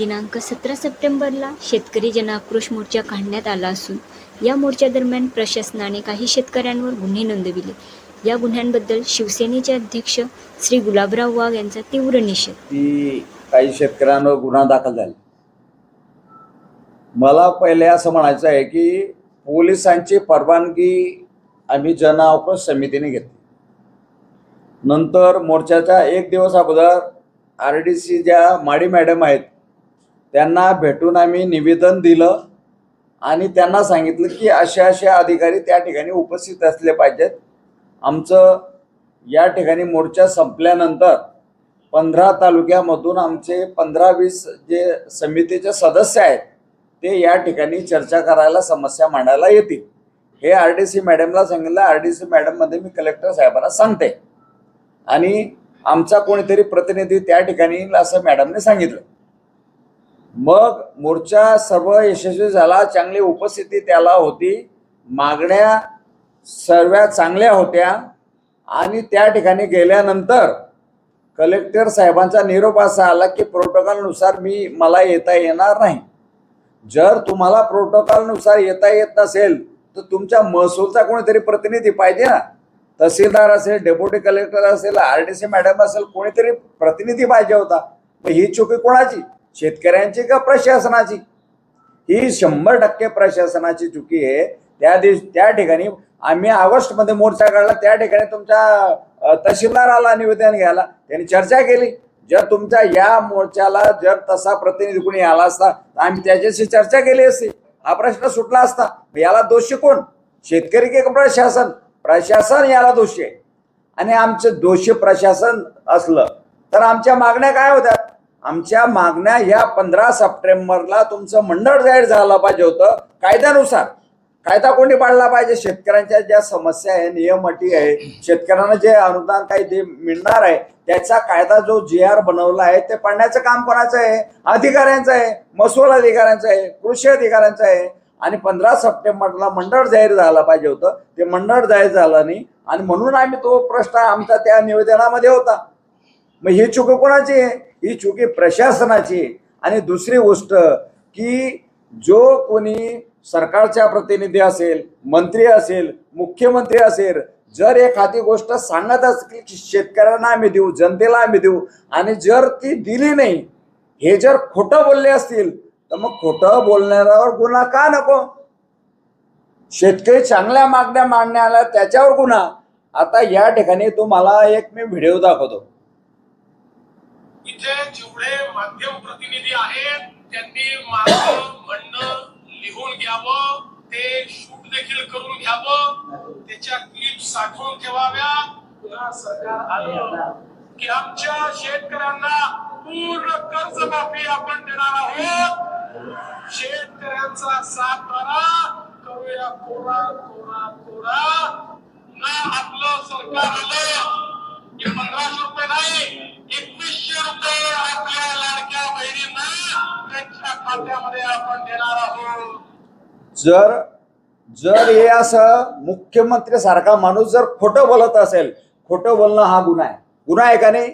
दिनांक सतरा सप्टेंबरला शेतकरी जनाक्रोश मोर्चा काढण्यात आला असून या मोर्चादरम्यान प्रशासनाने काही शेतकऱ्यांवर गुन्हे नोंदविले. या गुन्ह्यांबद्दल शिवसेनेचे अध्यक्ष श्री गुलाबराव वाघ यांचा तीव्र निषेध. की काही शेतकऱ्यांवर गुन्हा दाखल झाला. मला पहिले असं म्हणायचं आहे की पोलिसांची परवानगी आम्ही जन समितीने घेतली. नंतर मोर्चाच्या एक दिवस अगोदर आर डी सी ज्या माडी मॅडम आहेत त्यांना भेटून आम्ही निवेदन दिलं आणि त्यांना सांगितलं की असे असे अधिकारी त्या ठिकाणी उपस्थित असले पाहिजेत. आमचं या ठिकाणी मोर्चा संपल्यानंतर पंधरा तालुक्यामधून आमचे पंधरा वीस जे समितीचे सदस्य आहेत ते या ठिकाणी चर्चा करायला समस्या मांडायला येतील. हे आर डी सी मॅडमला सांगितलं आर डी सी मॅडममध्ये मी कलेक्टर साहेबांना सांगते. आणि आमचा कोणीतरी प्रतिनिधी त्या ठिकाणी असं मॅडमने सांगितलं. मग मोर्चा सर्व यशस्वी झाला चांगली उपस्थिती त्याला होती. मागण्या सर्व चांगल्या होत्या. आणि त्या ठिकाणी गेल्यानंतर कलेक्टर साहेबांचा निरोप असा आला की प्रोटोकॉलनुसार मी मला येता येणार नाही. जर तुम्हाला प्रोटोकॉलनुसार येता येत नसेल तर तुमच्या महसूलचा कोणीतरी प्रतिनिधी पाहिजे ना. तहसीलदार असेल डेप्युटी कलेक्टर असेल आर डी सी मॅडम असेल कोणीतरी प्रतिनिधी पाहिजे होता. मग ही चुकी कोणाची? शेतकऱ्यांची का प्रशासनाची? ही शंभर टक्के प्रशासनाची चुकी आहे. त्या दिवशी त्या ठिकाणी आम्ही ऑगस्टमध्ये मोर्चा काढला. त्या ठिकाणी तुमच्या तहसीलदार आला निवेदन घ्यायला. त्यांनी चर्चा केली. जर तुमच्या या मोर्चाला जर तसा प्रतिनिधी कुणी आला असता तर आम्ही त्याच्याशी चर्चा केली असती. हा प्रश्न सुटला असता. याला दोषी कोण? शेतकरी की प्रशासन? प्रशासन याला दोषी आहे. आणि आमचं दोषी प्रशासन असलं तर आमच्या मागण्या काय होत्या? आमच्या मागण्या ह्या पंधरा सप्टेंबरला तुमचं मंडळ जाहीर झालं पाहिजे होतं कायद्यानुसार. कायदा कोणी पाळला पाहिजे? शेतकऱ्यांच्या ज्या समस्या आहे नियम अटी आहे शेतकऱ्यांना जे अनुदान काही ते मिळणार आहे त्याचा कायदा जो जी आर बनवला आहे ते पाळण्याचं काम कोणाचं आहे? अधिकाऱ्यांचं आहे महसूल अधिकाऱ्यांचं आहे कृषी अधिकाऱ्यांचं आहे. आणि पंधरा सप्टेंबरला मंडळ जाहीर झालं पाहिजे होतं. ते मंडळ जाहीर झालं नाही. आणि म्हणून आम्ही तो प्रश्न आमचा त्या निवेदनामध्ये होता. मग ही चुकं कोणाची आहे? ही चुकी प्रशासनाची आणि दुसरी गोष्ट की जो कोणी सरकारच्या प्रतिनिधी असेल मंत्री असेल मुख्यमंत्री असेल जर एखादी गोष्ट सांगत असतील की शेतकऱ्यांना आम्ही देऊ जनतेला आम्ही देऊ आणि जर ती दिली नाही हे जर खोटं बोलले असतील तर मग खोटं बोलणाऱ्यावर गुन्हा का नको? शेतकरी चांगल्या मागण्या मांडण्याला त्याच्यावर गुन्हा. आता या ठिकाणी तुम्हाला एक मी व्हिडिओ दाखवतो. इथे जेवढे माध्यम प्रतिनिधी आहेत त्यांनी माझं म्हणणं लिहून घ्यावं ते शूट देखील करून घ्यावं त्याच्या क्लिप साठवून ठेवाव्या. पुन्हा सरकार आलं की आमच्या शेतकऱ्यांना पूर्ण कर्जमाफी आपण देणार आहोत. शेतकऱ्यांचा करा करूया कोरा कोरा कोरा. ना आपलं सरकार आलं की पंधराशे रुपये नाही एकवीसशे रुपये आपल्या लाडक्या बहिणींना त्यांच्या खात्यामध्ये आपण देणार आहोत जर जर हे असं मुख्यमंत्री सारखा माणूस जर खोटं बोलत असेल खोटं बोलणं हा गुन्हा आहे. गुन्हा आहे का नाही?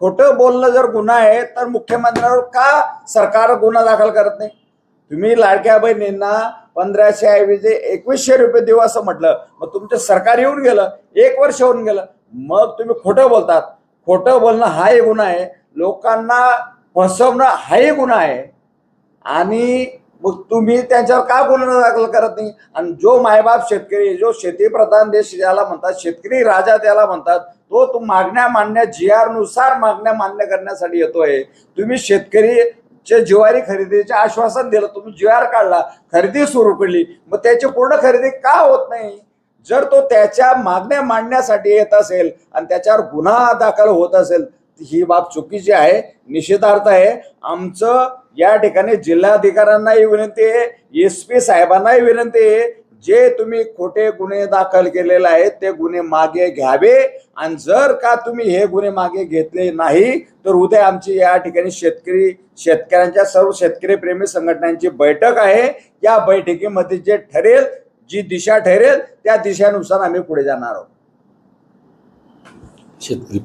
खोटं बोलणं जर गुन्हा आहे तर मुख्यमंत्र्यांवर का सरकार गुन्हा दाखल करत नाही? तुम्ही लाडक्या बहिणींना पंधराशे ऐवजी एकवीसशे रुपये देऊ असं म्हटलं मग तुमचं सरकार येऊन गेलं एक वर्ष होऊन गेलं मग तुम्ही खोटं बोलतात. खोटं बोलणं हाही गुन्हा आहे. लोकांना फसवणं हाही गुन्हा आहे. आणि मग तुम्ही त्यांच्यावर का गुन्हा दाखल करत नाही? आणि जो मायबाप शेतकरी जो शेतीप्रधान देश ज्याला म्हणतात शेतकरी राजा त्याला म्हणतात तो तू मागण्या मान्य जी नुसार मागण्या मान्य करण्यासाठी येतोय. तुम्ही शेतकरी चे ज्वारी खरेदीचे आश्वासन दिलं तुम्ही जी आर काढला खरेदी सुरू केली मग त्याची पूर्ण खरेदी का होत नाही? जर तो त्याच्या मागण्या मांडण्यासाठी येत असेल आणि त्याच्यावर गुन्हा दाखल होत असेल ही बाब चुकीची आहे निषेधार्थ आहे. आमचं या ठिकाणी जिल्हाधिकाऱ्यांनाही विनंती आहे एस पी साहेबांनाही विनंती आहे जे तुम्ही खोटे गुन्हे दाखल केलेले आहेत ते गुन्हे मागे घ्यावे. आणि जर का तुम्ही हे गुन्हे मागे घेतले नाही तर उद्या आमची या ठिकाणी शेतकरी शेतकऱ्यांच्या सर्व शेतकरी प्रेमी संघटनांची बैठक आहे. या बैठकीमध्ये जे ठरेल जी दिशा ठरेल त्या दिशेनुसार आम्ही पुढे जाणार आहोत. शेतकरी